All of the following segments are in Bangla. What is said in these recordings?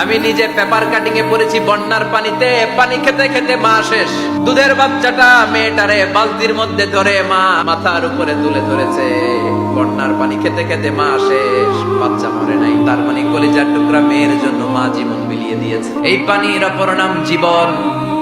আমি নিজে পেপার কাটিং এ পড়েছি বন্যার পানিতে, পানি খেতে খেতে মা শেষ। দুধের বাচ্চাটা মেয়েটারে বালতির মধ্যে ধরে মা মাথার উপরে তুলে ধরেছে। বন্যার পানি খেতে খেতে মা শেষ। বাচ্চা মরে নাই। তার মানে কলিজার টুকরা মেয়ের জন্য মা জীবন বিলিয়ে দিয়েছে। এই পানির অপর নাম জীবন।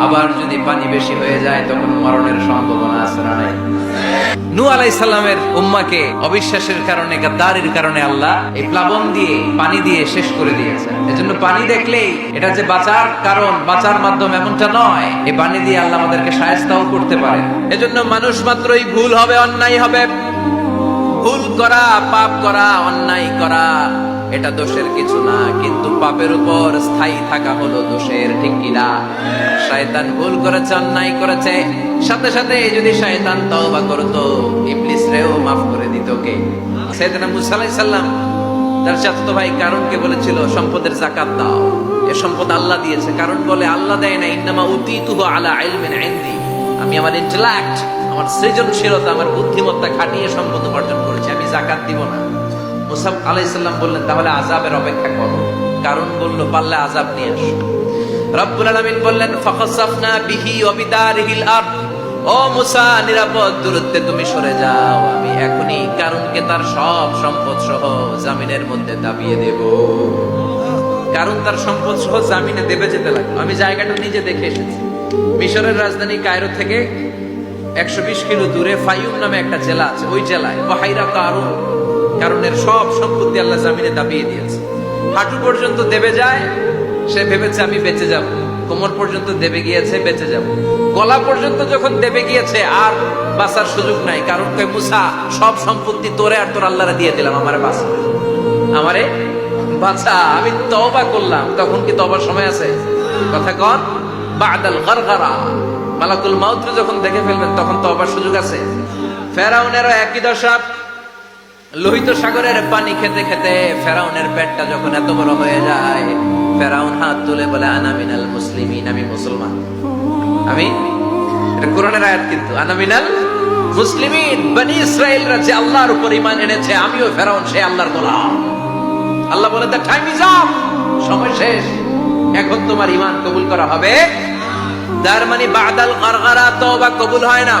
আবার যদি পানি বেশি হয়ে যায়, তখন মরণের সম্ভাবনা আছে না এই এমনটা নয় পানি দিয়ে করতে পারে এজন্য মানুষ মাত্রই ভুল হবে, অন্যায় হবে। ভুল করা, পাপ করা, অন্যায় করা। এটা দোষের কিছু না, কিন্তু পাপের উপর স্থায়ী থাকা হলো দোষের, ঠিক কিনা শয়তান ভুল করেছে, অন্যায় করেছে। সাথে সাথে যদি শয়তান তওবা করতো, ইবলিস রেও মাফ করে দিত কে? সাইয়েদনা মুসা আলাইহিস সালাম, তার চাচাতো ভাই কারণকে বলেছিল, সম্পদের জাকাত দাও। এ সম্পদ আল্লাহ দিয়েছে। কারণ বলে, আল্লাহ দেয় না, ইন্নামা উতিতুহু আলা ইলমিন ইনদি। আমি আমার ইন্টেলেক্ট আমার সৃজনশীলতা, আমার বুদ্ধিমত্তা খাটিয়ে সম্পদ উপার্জন করেছি, আমি জাকাত দিব না। মুসাব আলাইসাল্লাম বললেন, তাহলে আজাবের অপেক্ষা করো। কারণ বলল, পারলে আজাব নিয়ে আসো। রব্বুল আলামিন বললেন, ফাখাসাফনা বিহি ওয়া বিদারিহিল আরদ। ও মুসা, নিরাপদ দূরত্বে তুমি সরে যাও, আমি এখনই কারণকে তার সব সম্পদ সহ জামিনের মধ্যে দাবিয়ে দেব। কারণ তার সম্পদ সহ জামিনে দেবে যেতে লাগল। আমি জায়গাটা নিজে দেখে এসেছি। মিশরের রাজধানী কায়রো থেকে একশো বিশ কিলো দূরে ফাইউম নামে একটা জেলা আছে। ওই জেলায় বাহাইরা কারণ কারণের সব সম্পত্তি আল্লাহ জামিনে দাবিয়ে দিয়েছে। হাঁটু পর্যন্ত দেবে যায়, সে ভেবেছে আমি বেঁচে যাব। কোমর পর্যন্ত দেবে গিয়েছে, বেঁচে যাব। গলা পর্যন্ত যখন দেবে গিয়েছে, আর বাঁচার সুযোগ নাই। কারণ কয়, মুসা, সব সম্পত্তি তোরে আর তোর আল্লাহরা দিয়ে দিলাম, আমারে বাঁচা। আমারে বাঁচা, আমি তবা করলাম। তখন কি তবার সময় আছে? কথা কন, বাদাল গরগরা। মালাকুল মাউত যখন দেখে ফেলবেন, তখন তবার সুযোগ আছে। ফেরাউনেরও একই দশা লোহিত সাগরের পানি খেতে খেতে ফেরাউনের পেটটা যখন এত বড় হয়ে যায়, ফেরাউন হাত তুলে বলে আনামিনাল মুসলিমিন, আমি মুসলমান। আমি? এটা কোরআনের আয়াত কিন্তু। আনামিনাল মুসলিমিন, বনি ইসরায়েলরা যে আল্লাহর উপর ঈমান এনেছে, আমিও ফেরাউন, সে আল্লাহর গোলাম। আল্লাহ বলে দ্য টাইম ইজ আপ সময় শেষ। এখন তোমার ঈমান কবুল করা হবে। তার মানে বাদাল গরগরা তওবা কবুল হয় না।